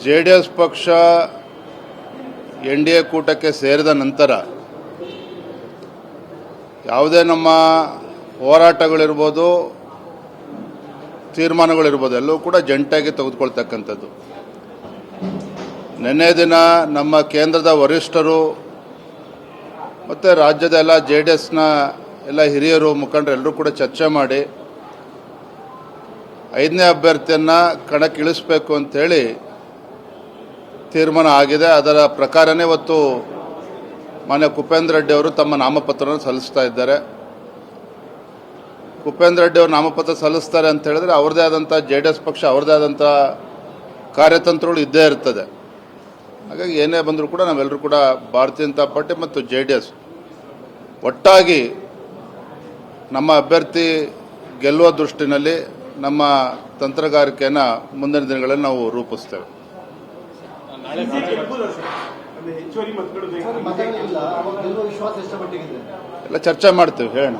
J D S ಪಕ್ಷ N D A ಕೂಟಕ್ಕೆ ಸೇರಿದ ನಂತರ ಯಾವುದೇ ನಮ್ಮ ಹೋರಾಟಗಳಿರ್ಬೋದು, ತೀರ್ಮಾನಗಳಿರ್ಬೋದು, ಎಲ್ಲವೂ ಕೂಡ ಜಂಟಾಗಿ ತೆಗೆದುಕೊಳ್ತಕ್ಕಂಥದ್ದು. ನಿನ್ನೆ ದಿನ ನಮ್ಮ ಕೇಂದ್ರದ ವರಿಷ್ಠರು ಮತ್ತು ರಾಜ್ಯದ ಎಲ್ಲ ಜೆ ಡಿ ಎಸ್ನ ಎಲ್ಲ ಹಿರಿಯರು, ಮುಖಂಡರು ಎಲ್ಲರೂ ಕೂಡ ಚರ್ಚೆ ಮಾಡಿ ಐದನೇ ಅಭ್ಯರ್ಥಿಯನ್ನು ಕಣಕ್ಕಿಳಿಸ್ಬೇಕು ಅಂತೇಳಿ ತೀರ್ಮಾನ ಆಗಿದೆ. ಅದರ ಪ್ರಕಾರನೇ ಇವತ್ತು ಮಾನ್ಯ ಕುಪೇಂದ್ರ ರೆಡ್ಡಿ ಅವರು ತಮ್ಮ ನಾಮಪತ್ರವನ್ನು ಸಲ್ಲಿಸ್ತಾ ಇದ್ದಾರೆ. ಕುಪೇಂದ್ರ ರೆಡ್ಡಿ ಅವರು ನಾಮಪತ್ರ ಸಲ್ಲಿಸ್ತಾರೆ ಅಂತ ಹೇಳಿದ್ರೆ ಅವ್ರದ್ದೇ ಆದಂಥ ಜೆ ಡಿ ಎಸ್ ಪಕ್ಷ, ಅವ್ರದ್ದೇ ಆದಂಥ ಕಾರ್ಯತಂತ್ರಗಳು ಇದ್ದೇ ಇರ್ತದೆ. ಹಾಗಾಗಿ ಏನೇ ಬಂದರೂ ಕೂಡ ನಾವೆಲ್ಲರೂ ಕೂಡ ಭಾರತೀಯ ಜನತಾ ಪಾರ್ಟಿ ಮತ್ತು ಜೆ ಡಿ ಎಸ್ ಒಟ್ಟಾಗಿ ನಮ್ಮ ಅಭ್ಯರ್ಥಿ ಗೆಲ್ಲುವ ದೃಷ್ಟಿನಲ್ಲಿ ನಮ್ಮ ತಂತ್ರಗಾರಿಕೆಯನ್ನು ಮುಂದಿನ ದಿನಗಳಲ್ಲಿ ನಾವು ರೂಪಿಸ್ತೇವೆ. ಹೆಚ್ಚುವರಿ ಮತಗಳು ಗೆಲ್ಲುವ ವಿಶ್ವಾಸ ಎಲ್ಲ ಚರ್ಚೆ ಮಾಡ್ತೇವೆ ಹೇಳೋಣ.